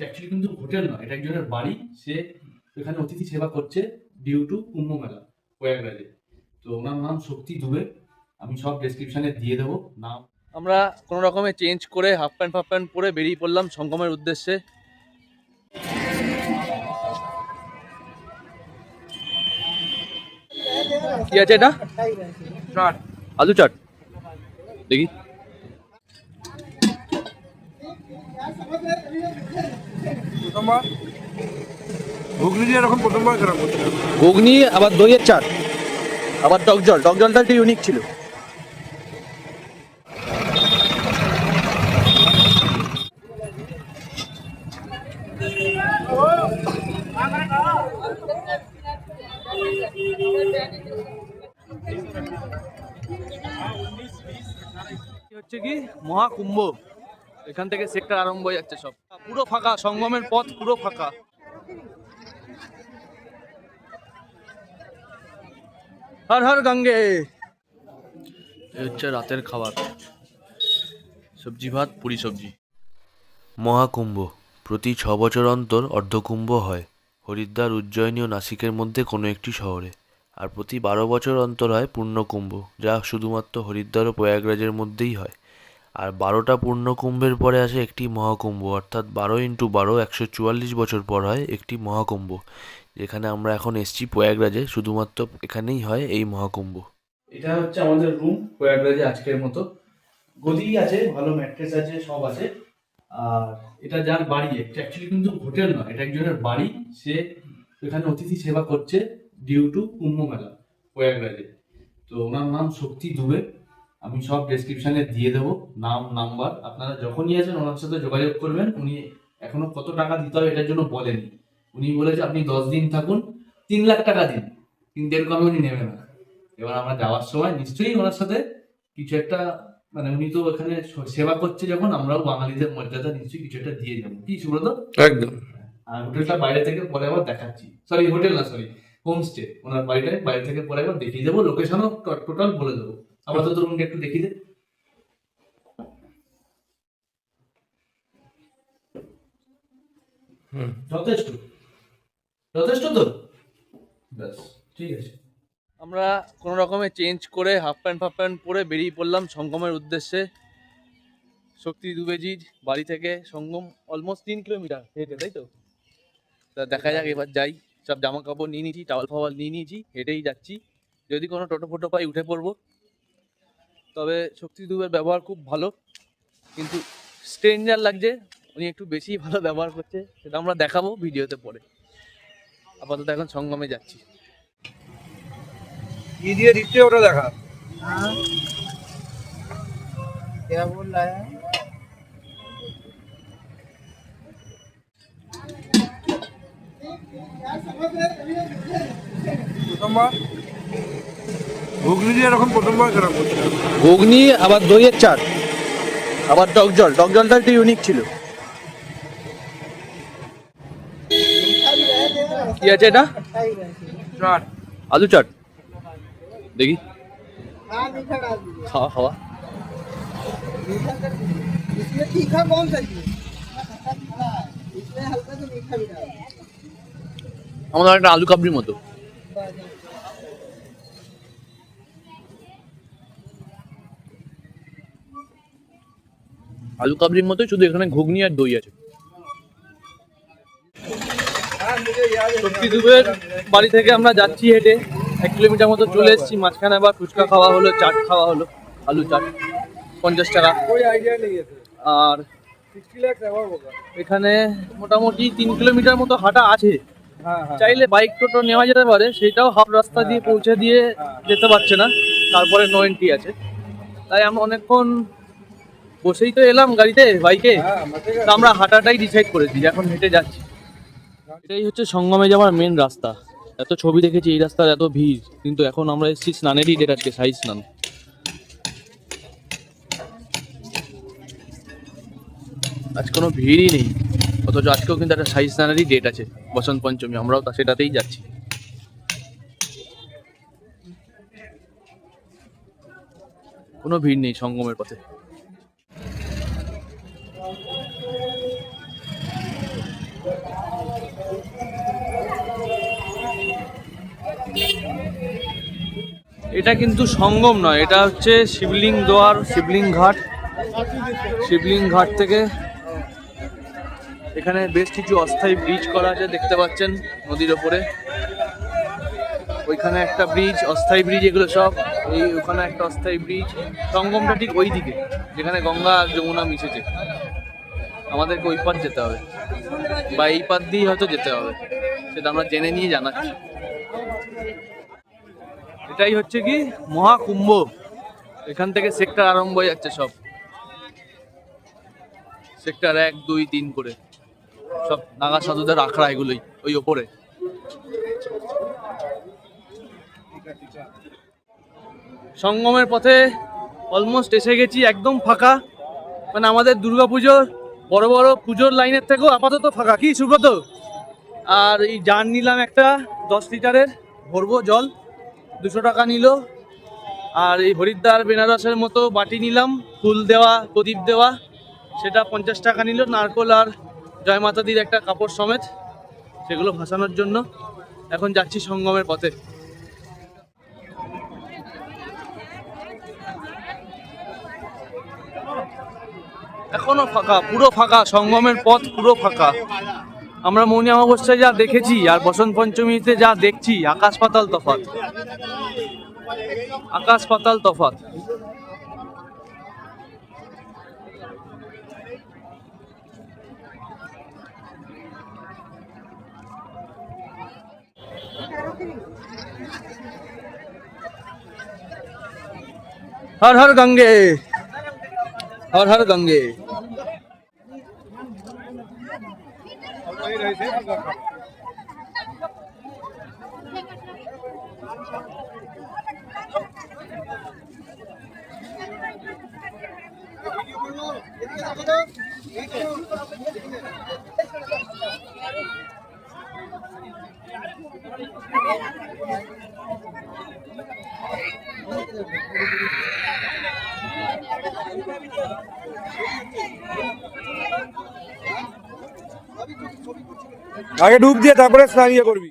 এটা অ্যাকচুয়ালি কিন্তু হোটেল নয় এটা একজনের বাড়ি সে এখানে অতিথি সেবা করছে ডিউ টু কুম্ভ মেলা প্রয়াগরাজে। তো ওনার নাম শক্তি দুবে আমি সব ডেসক্রিপশনে দিয়ে দেবো। নাম। আমরা কোনো রকমে চেঞ্জ করে হাফ প্যান্ট ফাফ প্যান্ট পরে বেরিয়ে পড়লাম সঙ্গমের উদ্দেশ্যে। কি আছে এটা? চাট। আলু চাট। দেখি। প্রথমবার? ঘুগনি দিয়ে এরকম প্রথমবার খেলাম করছিলাম ঘুগনি আবার দইয়ের চাট আবার টক জল। টক জলটা একটু ইউনিক ছিল। হচ্ছে কি? মহাকুম্ভ। এখান থেকে সেক্টর আরম্ভ হয়ে যাচ্ছে সব। পুরো ফাঁকা, সঙ্গমের পথ পুরো ফাঁকা। হর হর গঙ্গে। হচ্ছে রাতের খাবার। সবজি ভাত, পুরি সবজি। মহাকুম্ভ। প্রতি ছ বছর অন্তর অর্ধকুম্ভ হয়। হরিদ্বার, উজ্জয়িনী ও নাসিকের মধ্যে কোনো একটি শহরে। আর প্রতি বারো বছর অন্তর হয় পূর্ণকুম্ভ, যা শুধুমাত্র হরিদ্বার ও প্রয়াগরাজের মধ্যেই হয়। আর বারোটা পূর্ণকুম্ভের পরে আসে একটি মহাকুম্ভ, অর্থাৎ বারো ইন্টু বারো, একশো চুয়াল্লিশ বছর পর হয় একটি মহাকুম্ভ, যেখানে আমরা এখন এসছি প্রয়াগরাজে, শুধুমাত্র এখানেই হয় এই মহাকুম্ভ। এটা হচ্ছে আমাদের রুম প্রয়াগরাজে আজকের মতো। গদি আছে, ভালো ম্যাট্রেস আছে, সব আছে। আর এটা যার বাড়ি অ্যাকচুয়ালি কিন্তু হোটেল নয়, এটা একজনের বাড়ি। সে এখানে অতিথি সেবা করছে ডিউ টু কুম্ভ মেলা প্রয়াগরাজে। তো ওনার নাম শক্তি দুবে। আমি সব ডেসক্রিপশনে দিয়ে দেবো নাম নাম্বার আপনারা যখনই আছেন ওনার সাথে যোগাযোগ করবেন। উনি এখনও কত টাকা দিতে হবে এটার জন্য বলেনি। উনি বলেছে আপনি দশ দিন থাকুন তিন লাখ টাকা দিন। কিন্তু এর কমে উনি নেবে না। এবার আমরা যাওয়ার সময় নিশ্চয়ই ওনার সাথে কিছু একটা মানে উনি তো ওখানে সেবা করছে যখন আমরাও বাঙালিদের মর্যাদা নিশ্চয়ই কিছু একটা দিয়ে যাব কি সুব্রত? একদম। আর হোটেলটা বাইরে থেকে পরে আবার দেখাচ্ছি। সরি হোটেল না সরি হোমস্টে ওনার বাড়িটায় বাইরে থেকে পরে একবার দেখিয়ে দেবো। লোকেশনও টোটাল বলে দেবো। আপাতত রুমটা একটু দেখিয়ে দে যথেষ্ট। যথেষ্ট তো? ব্যাস, ঠিক আছে। আমরা কোনো রকমে চেঞ্জ করে হাফ প্যান্ট ফাফ প্যান্ট পরে বেরিয়ে পড়লাম সঙ্গমের উদ্দেশ্যে। শক্তি দুবেজির বাড়ি থেকে সঙ্গম অলমোস্ট তিন কিলোমিটার হেঁটে, তাই তো? তা দেখা যাক, এবার যাই। সব জামা কাপড় নিয়ে নিয়েছি টাওয়াল ফাওয়াল নিয়ে নিয়েছি, হেঁটেই যাচ্ছি। যদি কোনো টোটো ফোটো পাই উঠে পড়ব। তবে শক্তি দুবের ব্যবহার খুব ভালো কিন্তু স্ট্রেঞ্জার লাগছে উনি একটু বেশি ভালো ব্যবহার করছে সেটা আমরা দেখাবো ভিডিওতে পরে। আপাতত এখন সঙ্গমে যাচ্ছি। কি দিয়ে দিচ্ছে ওটা দেখা? প্রথমবার? ঘুগনি দিয়ে এরকম প্রথমবার খেলাম করছিলাম ঘুগনি আবার দইয়ের চাট আবার টক জল টক জলটা একটু ইউনিক ছিল কি আছে এটা চাট আলু চাট দেখি हाँ मीठा डाल दीजिए খাওয়া খাওয়া मीठा कर दीजिए इसमें तीखा कौन सा चाहिए इसमें हल्का सा मीठा भी डाल दीजिए আমাদের একটা আলু কাবলির মতো আলু কাবলির মতোই শুধু এখানে ঘুগনি আর দই আছে। শক্তিধুবের বাড়ি থেকে আমরা যাচ্ছি হেঁটে। এক কিলোমিটার মতো চলে এসেছি মাঝখানে আবার ফুচকা খাওয়া হলো চাট খাওয়া হলো আলু চাট পঞ্চাশ টাকা। আর এখানে মোটামুটি তিন কিলোমিটার মতো হাঁটা আছে। চাইলে বাইক টোটো নেওয়া যেতে পারে সেটাও হাফ রাস্তা দিয়ে পৌঁছে দিয়ে যেতে পারছে না। তারপরে নয়েন্টি আছে। তাই আমরা অনেকক্ষণ বসেই তো এলাম গাড়িতে বাইকে। হ্যাঁ, তো আমরা হাঁটাটাই ডিসাইড করেছি এখন হেঁটে যাচ্ছি। এটাই হচ্ছে সঙ্গমে যাওয়ার মেন রাস্তা। এত ছবি দেখেছি এই রাস্তার এত ভিড়। কিন্তু এখন আমরা এসেছি স্নানেরই ডেট আছে সাই স্নান। আজ কোনো ভিড়ই নেই। অথচ আজকেও কিন্তু একটা সাই স্নানেরই ডেট আছে বসন্ত পঞ্চমী। আমরাও তা সেটাতেই যাচ্ছি। কোনো ভিড় নেই সঙ্গমের পথে। এটা কিন্তু সঙ্গম নয়, এটা হচ্ছে শিবলিং দোয়ার, শিবলিং ঘাট। শিবলিং ঘাট থেকে এখানে বেশ কিছু অস্থায়ী ব্রিজ করা আছে, দেখতে পাচ্ছেন নদীর ওপরে। ওইখানে একটা ব্রিজ অস্থায়ী ব্রিজ এগুলো সব। এই ওখানে একটা অস্থায়ী ব্রিজ সঙ্গমটা ঠিক ওই দিকে যেখানে গঙ্গা আর যমুনা মিশেছে। আমাদেরকে ওই পার যেতে হবে। বা এই পার দিয়েই হয়তো যেতে হবে। সেটা আমরা জেনে নিয়ে জানাচ্ছি। এটাই হচ্ছে কি? মহাকুম্ভ। এখান থেকে সেক্টর আরম্ভ হয়ে যাচ্ছে সব। সেক্টর এক, দুই, তিন করে। সব নাগা সাধুদের আখড়া এগুলোই, ওই ওপরে। সঙ্গমের পথে অলমোস্ট এসে গেছি, একদম ফাঁকা। মানে আমাদের দুর্গাপুজোর বড় বড় পুজোর লাইনের থেকেও আপাতত ফাঁকা। কি সুব্রত? আর এই জার নিলাম একটা, দশ লিটারের, ভরবো জল, দুশো টাকা নিল। আর এই হরিদ্বার বেনারসের মতো বাটি নিলাম, ফুল দেওয়া, প্রদীপ দেওয়া, সেটা পঞ্চাশ টাকা নিল। নারকোল আর জয় মাতাদির একটা কাপড় সমেত, সেগুলো ভাসানোর জন্য। এখন যাচ্ছি সঙ্গমের পথে। এখনও ফাঁকা, পুরো ফাঁকা, সঙ্গমের পথ পুরো ফাঁকা। আমরা মৌনি অমাবস্যায় যা দেখেছি আর বসন্ত পঞ্চমীতে যা দেখছি, আকাশ পাতাল তফাৎ। আকাশ পাতাল তফাৎ। হর হর গঙ্গে। হর হর গঙ্গে। আগে ডুব দিয়ে তারপরে স্নান ইয়ে করবি।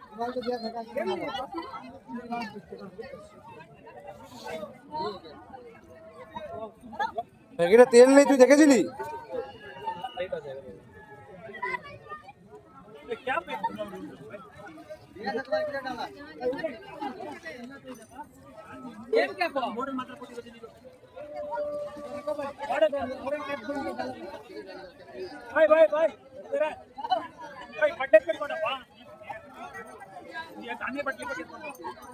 প্যাকেটে তেল নেই তুই দেখেছিলি?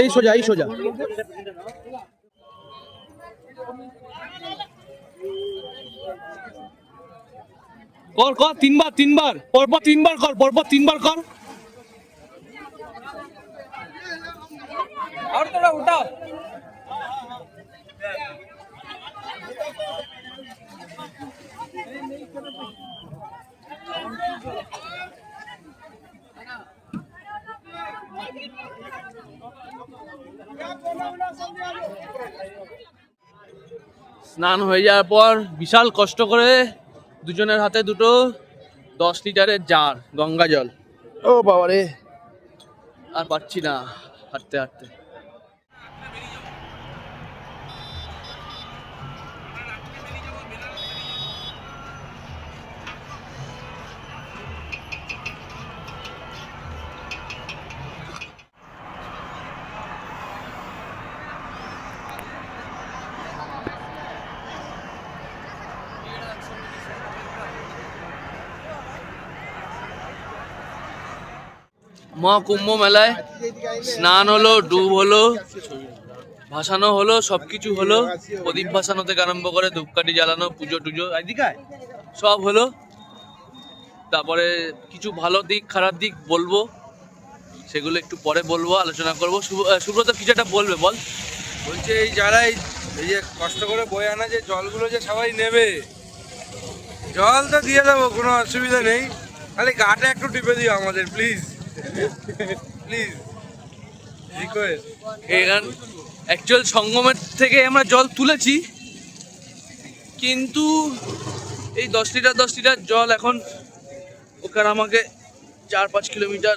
এই সোজা এই সোজা। কর কর তিনবার তিনবার পরপর তিনবার কর পরপর তিনবার কর। আর তোরা উঠা স্নান হয়ে যাওয়ার পর বিশাল কষ্ট করে দুজনের হাতে দুটো দশ লিটারের জার গঙ্গা জল। ও বাবারে। আর পারছি না হাঁটতে হাঁটতে। মহাকুম্ভ মেলায় স্নান হলো, ডুব হলো, ভাসানো হলো, সবকিছু হলো। প্রদীপ ভাসানো থেকে আরম্ভ করে ধূপকাঠি জ্বালানো, পুজো টুজো সব হলো। তারপরে কিছু ভালো দিক, খারাপ দিক বলব, সেগুলো একটু পরে বলব, আলোচনা করব। সুব্রত কিছু একটা বলবে, বল। বলছে, এই যারা এই এই যে কষ্ট করে বয়ে আনা যে জলগুলো যে সবাই নেবে, জল তো দিয়ে দেবো, কোনো অসুবিধা নেই। খালি গাটা একটু টিপে দিও আমাদের প্লিজ অ্যাকচুয়াল সঙ্গমের থেকে আমরা জল তুলেছি, কিন্তু এই দশ লিটার দশ লিটার জল এখন ওখানে আমাকে চার, পাঁচ কিলোমিটার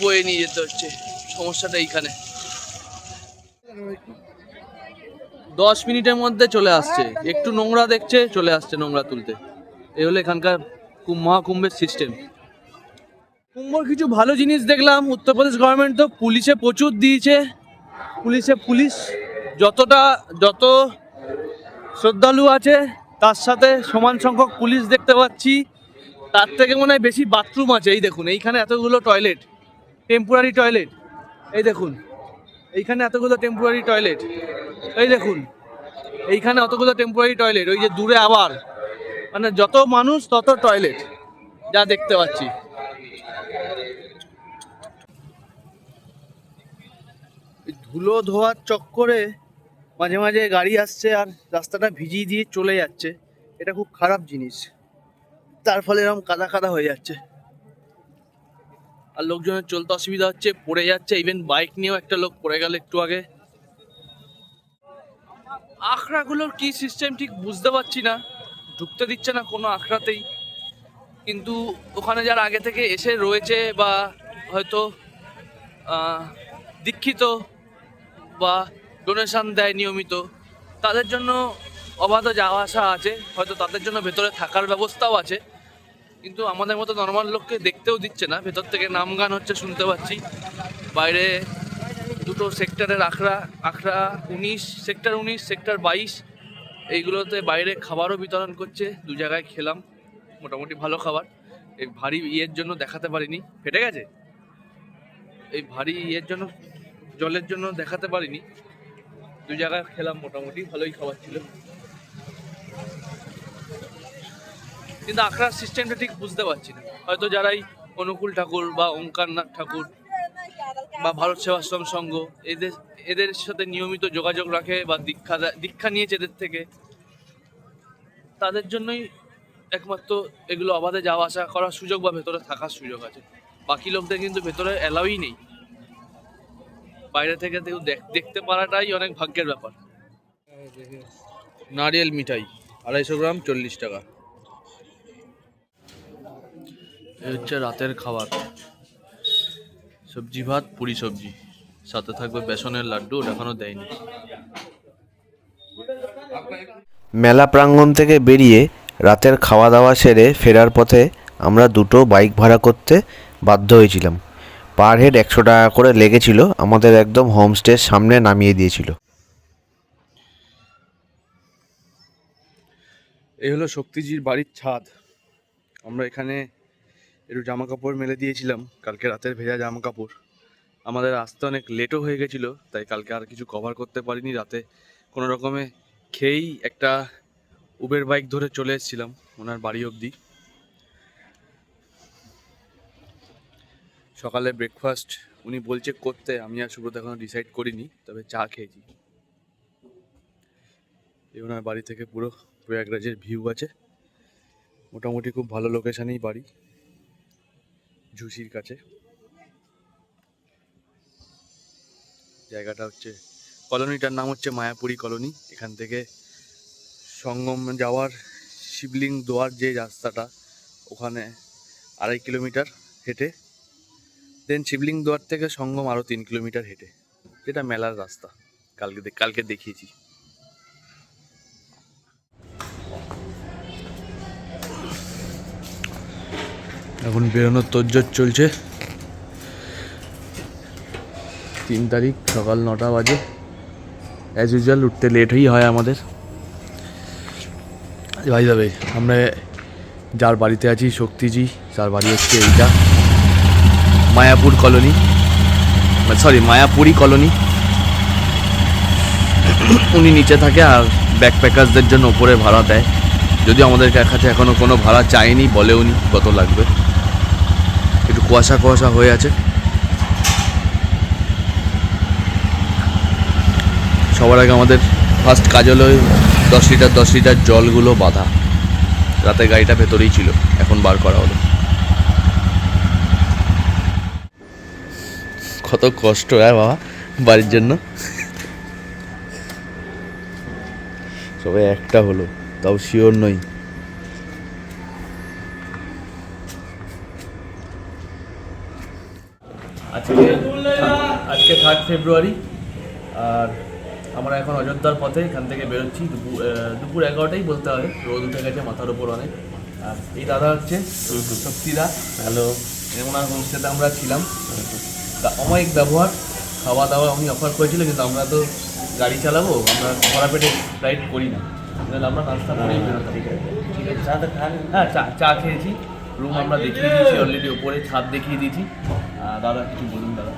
বয়ে নিয়ে যেতে হচ্ছে। সমস্যাটা এইখানে। দশ মিনিটের মধ্যে চলে আসছে। একটু নোংরা দেখছে, চলে আসছে নোংরা তুলতে। এই হলো এখানকার মহাকুম্ভের সিস্টেম কুম্ভর কিছু ভালো জিনিস দেখলাম। উত্তরপ্রদেশ গভর্নমেন্ট তো পুলিশে প্রচুর দিয়েছে। পুলিশে পুলিশ যতটা, যত শ্রদ্ধালু আছে, তার সাথে সমান সংখ্যক পুলিশ দেখতে পাচ্ছি। তার থেকে মনে হয় বেশি বাথরুম আছে, এই দেখুন। এইখানে এতগুলো টয়লেট টেম্পোরারি টয়লেট এই দেখুন। এইখানে এতগুলো টেম্পোরারি টয়লেট এই দেখুন। এইখানে অতগুলো টেম্পোরারি টয়লেট ওই যে দূরে আবার। মানে যত মানুষ, তত টয়লেট যা দেখতে পাচ্ছি। ধুলো ধোয়ার চক্করে মাঝে মাঝে গাড়ি আসছে আর রাস্তাটা ভিজিয়ে দিয়ে চলে যাচ্ছে। এটা খুব খারাপ জিনিস। তার ফলে এরকম কাদা কাদা হয়ে যাচ্ছে। আর লোকজনের চলতে অসুবিধা হচ্ছে, পড়ে যাচ্ছে। ইভেন বাইক নিয়েও একটা লোক পড়ে গেল একটু আগে। আখড়াগুলোর কি সিস্টেম ঠিক বুঝতে পারছি না। ঢুকতে দিচ্ছে না কোনো আখড়াতেই। কিন্তু ওখানে যারা আগে থেকে এসে রয়েছে বা হয়তো দীক্ষিত বা ডোনেশন দেয় নিয়মিত, তাদের জন্য অবাধ যাওয়া আসা আছে, হয়তো তাদের জন্য ভেতরে থাকার ব্যবস্থাও আছে, কিন্তু আমাদের মতো নর্মাল লোককে দেখতেও দিচ্ছে না। ভেতর থেকে নাম গান হচ্ছে, শুনতে পাচ্ছি। বাইরে দুটো সেক্টরের আখড়া আখড়া উনিশ সেক্টর উনিশ সেক্টর বাইশ, এইগুলোতে বাইরে খাবারও বিতরণ করছে। দু জায়গায় খেলাম, মোটামুটি ভালো খাবার। এই ভারী ইয়ের জন্য দেখাতে পারিনি। ফেটে গেছে? এই ভারী ইয়ের জন্য জলের জন্য দেখাতে পারিনি। দু জায়গায় খেলাম মোটামুটি, ভালোই খাবার ছিল। কিন্তু আখড়ার সিস্টেমটা ঠিক বুঝতে পারছি না। হয়তো যারাই অনুকূল ঠাকুর বা ওঙ্কারনাথ ঠাকুর বা ভারত সেবাশ্রম সংঘ, এদের এদের সাথে নিয়মিত যোগাযোগ রাখে বা দীক্ষা দীক্ষা নিয়েছে এদের থেকে। তাদের জন্যই একমাত্র এগুলো অবাধে যাওয়া আসা করার সুযোগ বা ভেতরে থাকার সুযোগ আছে। বাকি লোকদের কিন্তু ভেতরে অ্যালাউই নেই। বাইরে থেকে দেখতে পারাটাই অনেক ভাগ্যের ব্যাপার। নারিয়েল মিঠাই, আড়াইশো গ্রাম, চল্লিশ টাকা। হচ্ছে রাতের খাবার। সবজি ভাত, পুরি সবজি। সাথে থাকবে বেসনের লাড্ডু এখনও দেয়নি। মেলা প্রাঙ্গণ থেকে বেরিয়ে রাতের খাওয়া দাওয়া সেরে ফেরার পথে আমরা দুটো বাইক ভাড়া করতে বাধ্য হয়েছিলাম। পার হেড একশো টাকা করে লেগেছিল, আমাদের একদম হোমস্টের সামনে নামিয়ে দিয়েছিল। এই হলো শক্তিজির বাড়ির ছাদ। আমরা এখানে একটু জামা কাপড় মেলে দিয়েছিলাম, কালকে রাতের ভেজা জামা কাপড় আমাদের আসতে অনেক লেটও হয়ে গেছিল, তাই কালকে আর কিছু কভার করতে পারিনি, রাতে কোনো রকমে খেয়েই একটা উবের বাইক ধরে চলে এসেছিলাম, ওনার বাড়ি অবধি। সকালে ব্রেকফাস্ট উনি বলছে করতে, আমি আর সুব্রত এখনও ডিসাইড করিনি, তবে চা খেয়েছি। এই ওনার বাড়ি থেকে পুরো প্রয়াগরাজের ভিউ আছে। মোটামুটি খুব ভালো লোকেশানেই বাড়ি, ঝুসির কাছে। জায়গাটা হচ্ছে, কলোনিটার নাম হচ্ছে মায়াপুরি কলোনি। এখান থেকে সঙ্গম যাওয়ার, শিবলিং দোয়ার যে রাস্তাটা, ওখানে আড়াই কিলোমিটার হেঁটে দেন শিবলিং দোয়ার থেকে সঙ্গম আরও তিন কিলোমিটার হেঁটে, যেটা মেলার রাস্তা, কালকে কালকে দেখিয়েছি। এখন বেরোনোর তোজ্জোর চলছে। তিন তারিখ সকাল নটা বাজে। অ্যাজ ইউজুয়াল উঠতে লেটই হয় আমাদের। ভাই যাবে আমরা যার বাড়িতে আছি, শক্তিজি, যার বাড়ি হচ্ছে এইটা। Mayapur colony sorry Mayapuri colony. উনি নিচে থাকে আর ব্যাকপ্যাকার্সদের জন্য ওপরে ভাড়া দেয়। যদিও আমাদের কাছে এখনও কোনো ভাড়া চায়নি বলে উনি কত লাগবে। একটু কুয়াশা কুয়াশা হয়ে আছে। সবার আগে আমাদের ফার্স্ট কাজ হলো দশ লিটার দশ লিটার জলগুলো বাঁধা। রাতে গাড়িটা ভেতরেই ছিল, এখন বার করা হলো। কত কষ্ট হ্যাঁ বাবা? বাড়ির জন্য। সবাই একটা হলো তাও শিওর নই। আজকে আজকে থার্ড ফেব্রুয়ারি আর আমরা এখন অযোধ্যার পথে এখান থেকে বেরোচ্ছি। দুপুর দুপুর এগারোটাই বলতে হবে রোদ উঠে গেছে মাথার উপর অনেক। আর এই দাদা হচ্ছে শক্তিদা হ্যালো ওনার হোমস্টেতে আমরা ছিলাম। অমায়িক ব্যবহার খাওয়া দাওয়া উনি অফার করেছিল কিন্তু আমরা তো গাড়ি চালাবো আমরা ভরা পেটে রাইড করি না তাহলে আমরা নাস্তা করেই বেরোতাম ঠিক আছে চা তো হ্যাঁ চা চা খেয়েছি রুম আমরা দেখিয়ে দিয়েছি অলরেডি উপরে ছাদ দেখিয়ে দিয়েছি আহ, দাদা কিছু বলুন দাদা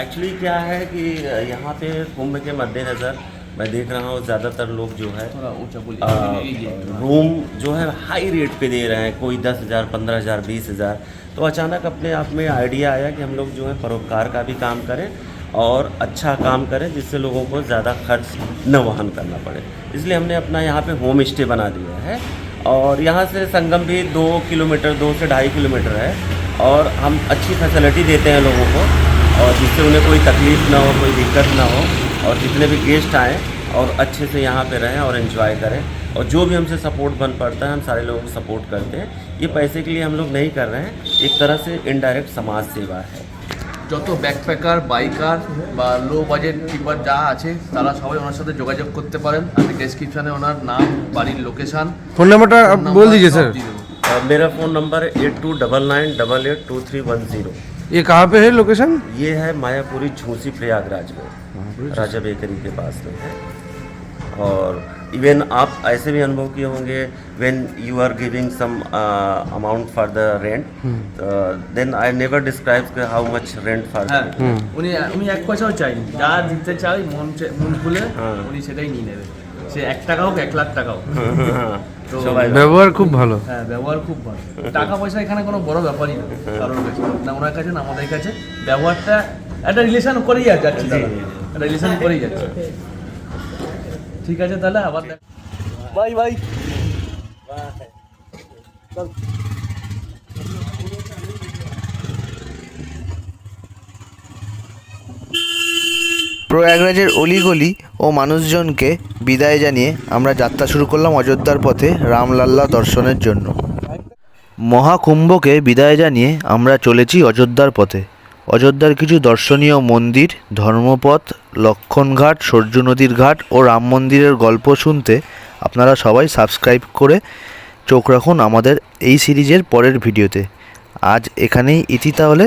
एक्चुअली क्या है कि यहाँ पे कुंभ के मद्देनज़र मैं देख रहा हूँ ज़्यादातर लोग जो है थोड़ा ऊंचा बोलिए आ, ये- ये- रूम जो है हाई रेट पे दे रहे हैं कोई दस हज़ार पंद्रह हज़ार बीस हज़ार तो अचानक अपने आप में आइडिया आया कि हम लोग जो है परोपकार का भी काम करें और अच्छा काम करें, जिससे लोगों को ज़्यादा खर्च न वहन करना पड़े। इसलिए हमने अपना यहाँ पे होम स्टे बना दिया है और यहाँ से संगम भी दो किलोमीटर, दो से ढाई किलोमीटर है और हम अच्छी फैसिलिटी देते हैं लोगों को और जिससे उन्हें कोई तकलीफ़ ना हो, कोई दिक्कत ना हो और जितने भी गेस्ट आएँ और अच्छे से यहाँ पे रहें और इन्जॉय करें। और जो भी हमसे सपोर्ट बन पड़ता है हम सारे लोगों को सपोर्ट करते हैं। ये पैसे के लिए हम लोग नहीं कर रहे हैं। एक तरह से इनडायरेक्ट समाज सेवा है। जो तो বাইকার বা लो बजेट কিপার যা আছে তারা সবাই ওনার সাথে যোগাযোগ করতে পারেন। আমি दीजिए सर uh, मेरा phone number eight two double nine double eight two three one zero ये कहाँ पे है लोकेशन ये है मायापुरी झूसी प्रयागराज में। राजा बेकरी के पास में है। और इवन आप ऐसे भी अनुभव किए होंगे when you are giving some amount for the rent then I never describe how much rent for হ্যাঁ উনি উনি এক পয়সাও চাইনি যা দিতে চাই মন চে- মন খুলে হ্যাঁ। উনি সেটাই নিয়ে নেবে সে এক টাকা হোক এক লাখ টাকা হোক তো সবাই ব্যবহার খুব ভালো হ্যাঁ ব্যবহার খুব ভালো টাকা পয়সা এখানে কোনো বড় ব্যাপারই না কারোর কাছে না ওনার কাছে না আমাদের কাছে ব্যবহারটা একটা রিলেশন করেই যাচ্ছে দাদা একটা রিলেশন করেই যাচ্ছে ঠিক আছে তাহলে আবার দেখ। Bye bye. প্রয়াগরাজের অলিগলি ও মানুষজনকে বিদায় জানিয়ে আমরা যাত্রা শুরু করলাম অযোধ্যার পথে রামলাল্লা দর্শনের জন্য। মহাকুম্ভকে বিদায় জানিয়ে আমরা চলেছি অযোধ্যার পথে। অযোধ্যার কিছু দর্শনীয় মন্দির, ধর্মপথ, লক্ষণঘাট, সূর্য নদীর ঘাট ও রাম মন্দিরের গল্প শুনতে আপনারা সবাই সাবস্ক্রাইব করে চোখ রাখুন আমাদের এই সিরিজের পরের ভিডিওতে। আজ এখানেই ইতি তাহলে।